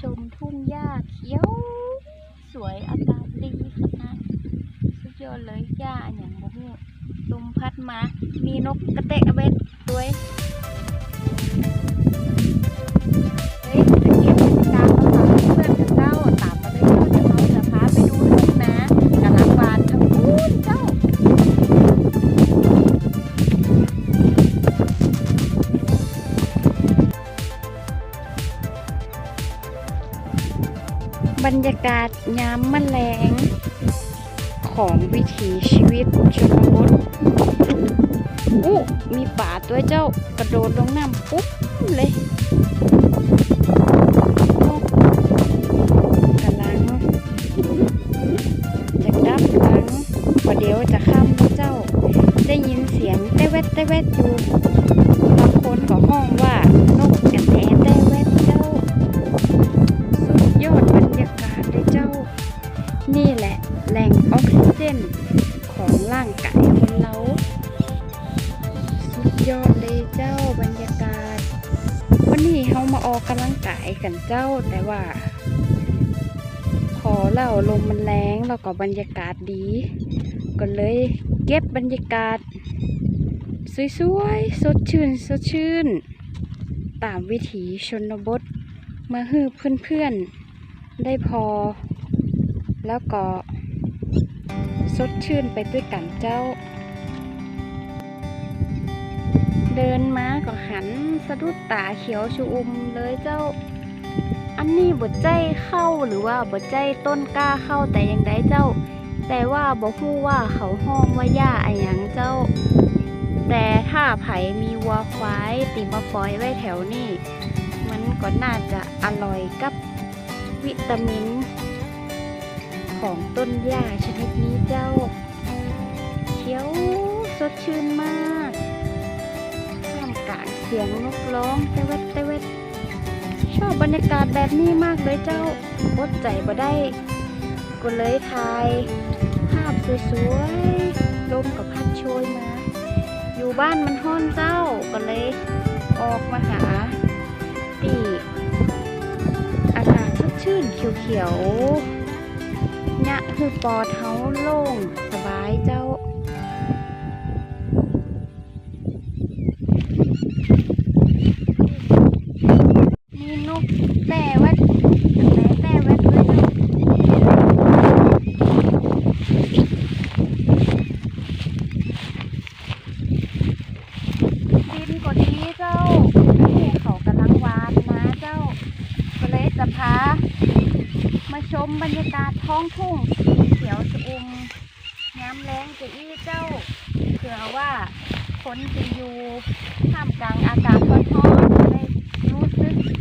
ชมทุ่งหญ้าเขียว สวยอากาศดีขนาดสุดยอดเลยหญ้าอนอย่างบ่ฮู้ลมพัดมา มีนกกระเตะกระเบ็ดด้วย บรรยากาศยามแมลง ของวิถีชีวิตชนบทอู้มีป่าตัวเจ้ากระโดดลงน้ำปุ๊บเลยกำลังจะดับหลังพอเดี๋ยวจะข้ามเจ้า ได้ยินเสียงเต้เวดเต้เวดอยู่บางคนก็ห้องว่า ร่างกายคนเราสุดยอดเลยเจ้าบรรยากาศ วันนี้เรามาออกกำลังกายกันเจ้าแต่ว่า ขอเล่าลมมันแรงแล้วก็บรรยากาศดีก็เลยเก็บบรรยากาศ สวยๆสดชื่นสดชื่น ตามวิถีชนบทมาฮือเพื่อนๆได้พอ แล้วก็ สดชื่นไปด้วยกันเจ้า เดินมาก็หันสะดุดตาเขียวชูอุมเลยเจ้า อันนี้บดใจเข้าหรือว่าบดใจต้นกล้าเข้าแต่ยังไดเจ้า แต่ว่าบอกฮู้ว่าเขาห้องว่าย่าอะหยังเจ้า แต่ถ้าไผมีวัวควายติมาปล่อยไว้แถวนี้ มันก็น่าจะอร่อยกับวิตามิน ของต้นหญ้าชนิดนี้เจ้า เขียวสดชื่นมากท่ามกลางเสียงนกร้องเตเวดเตเวดชอบบรรยากาศแบบนี้มากเลยเจ้าอดใจบ่ได้ ก็เลยถ่ายภาพสวยๆลมกับพัดโชยมา อยู่บ้านมันห้อนเจ้าก็เลยออกมาหาตีอากาศสดชื่นเขียวๆ ยะคือปอเท้าโล่งสบายเจ้า มีนกแต่ว่าแต่แต่แวดเลยเนาะดินก็ดีเจ้าภูเขากำลังหวานนะเจ้า ก็เลยจะพา มาชมบรรยากาศท้องทุ่งสีเขียวชอุ่มน้ำแรงจะอี้เจ้าเผื่อว่าคนจะอยู่ท่ามกลางอากาศร้อนๆได้รู้สึก